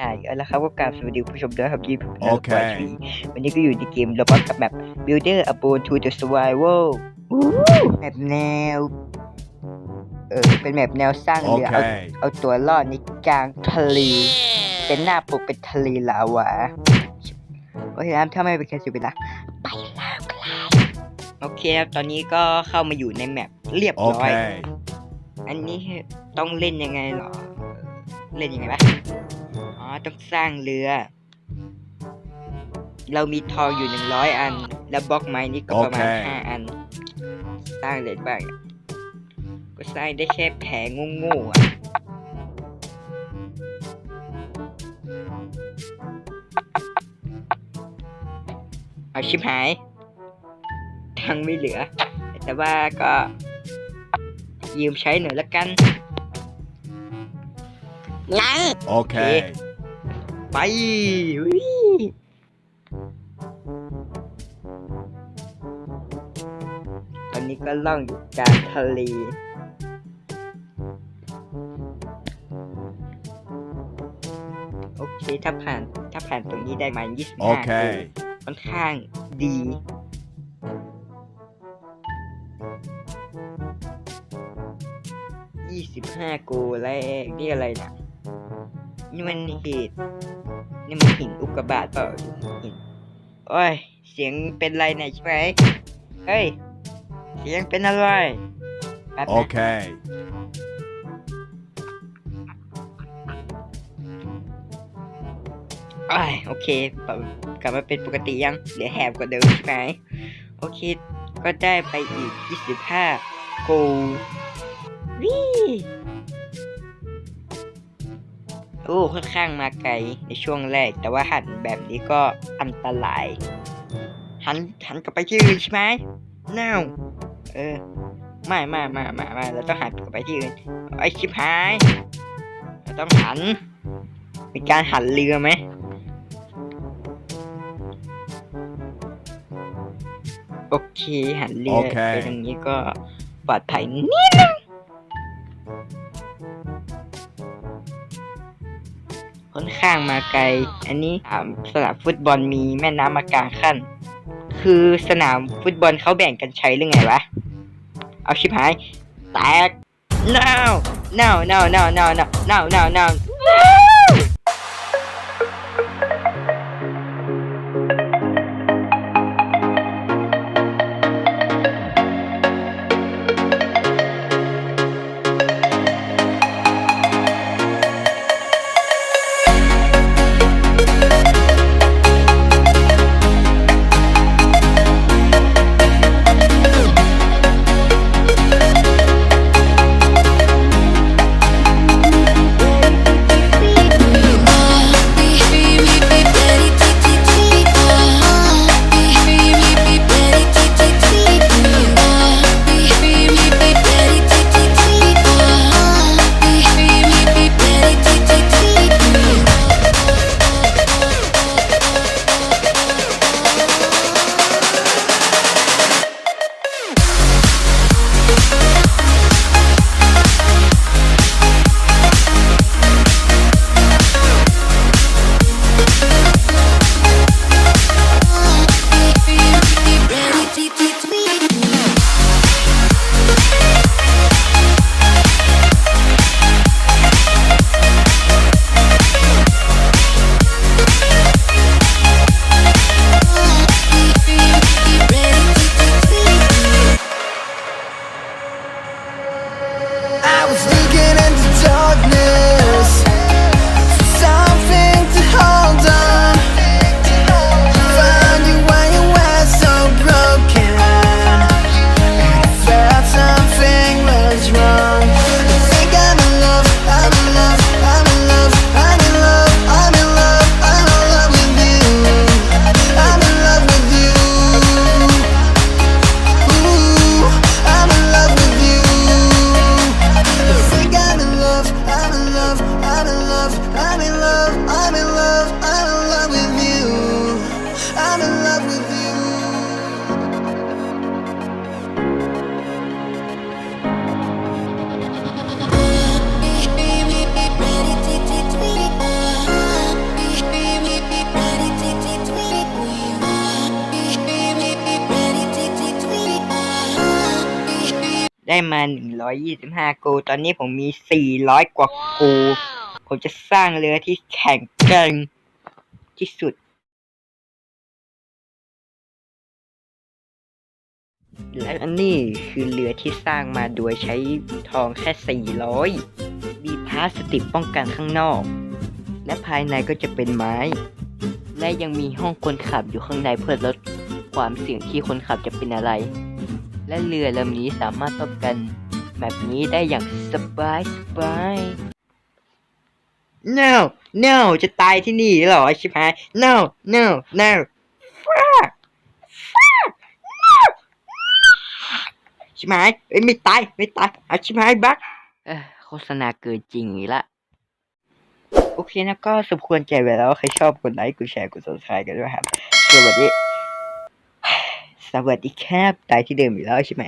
อ่าเอาละครับก็กราบสวัสดีผู้ชมด้วยครับที่โอเค วันนี้ก็อยู่ในเกมระบบกับแบบ Builder a b o to the Survival อู้แบบแนว เออเป็นแบบแนวสร้างเรือเอา Okay. เอาตัวรอดในกลางทะเล เป็นหน้าปกเป็นทะเลลาวาโอเคครับถ้าไม่เป็นแค่สิบเวลาไปแล้วครับโอเคครับตอนนี้ก็เข้ามาอยู่ในแมปเรียบร้อย Okay. อันนี้ต้องเล่นยังไงเหรอ เล่นยังไงวะอ๋อ ต้องสร้างเรือ เรามีทองอยู่หนึ่งร้อยอัน แล้วบล็อกไม้นี่ก็ประมาณโอเคห้าอัน สร้างเลยบ้างอะก็สร้างได้แค่แผงโง่ๆอะเอาชิบหายทังค์ไม่เหลือ แต่ว่าก็ยืมใช้หน่อยละกันยัง Okay. ไปวิตอนนี้ก็ล่องอยู่กลางทะเลโอเคถ้าผ่านถ้าผ่านตรงนี้ได้มา25 Okay. ค่อนข้างดียี่สิบห้าโกแรกนี่อะไรนะ นี่มันเหตุนี่มันหินอุกกาบาตเปล่าหินโอ้ย เสียงเป็นไรเนี่ยใช่ไหมเฮ้ย เสียงเป็นอะไรแป๊บนะ Okay. อ้ายโอเคปรับกลับมาเป็นปกติยังเหลือแหบกว่าเดิมใช่ไหมโอเค ก็ได้ไปอีก 25 โกวิ โอ้ค่อนข้างมาไกลในช่วงแรก แต่ว่าหันแบบนี้ก็อันตราย หันหันกลับไปที่อื่นใช่ไหม no เออไม่ไม่ไม่ไม่ไม่เราต้องหันกลับไปที่อื่นไอชิบหายเราต้องหัน มีการหันเรือไหมโอเคหันเรือโอเคเป็นอย่างนี้ก็ปลอดภัยนิดนึง ค่อนข้างมาไกล อันนี้สนามฟุตบอลมีแม่น้ำมากลางขั้น คือสนามฟุตบอลเขาแบ่งกันใช้หรือไงวะ เอาชิบหาย แตก no no no no no no no no no ได้มาหนึ่งร้อยยี่สิบห้าโกลตอนนี้ผมมีสี่ร้อยกว่าโกลผมจะสร้างเรือที่แข็งแกร่งที่สุด และอันนี้คือเรือที่สร้างมาโดยใช้ทองแค่ 400 มีพลาสติกป้องกันข้างนอก และภายในก็จะเป็นไม้ และยังมีห้องคนขับอยู่ข้างในเพื่อลดความเสี่ยงที่คนขับจะเป็นอะไร และเรือลำนี้สามารถป้องกันแบบนี้ได้อย่างสบายสบาย no no จะตายที่นี่เหรอชิบหาย no no no fuck fuck no ชิบหายเอ้ยไม่ตายไม่ตายเอาชิบหายบักเออโฆษณาเกินจริงอีกละโอเคนะก็สมควรแก่เวลาแล้วใครชอบกดไลค์กดแชร์กด subscribe กันด้วยครับสวัสดี สวัสดีครับตายที่เดิมอีกแล้วใช่ไหม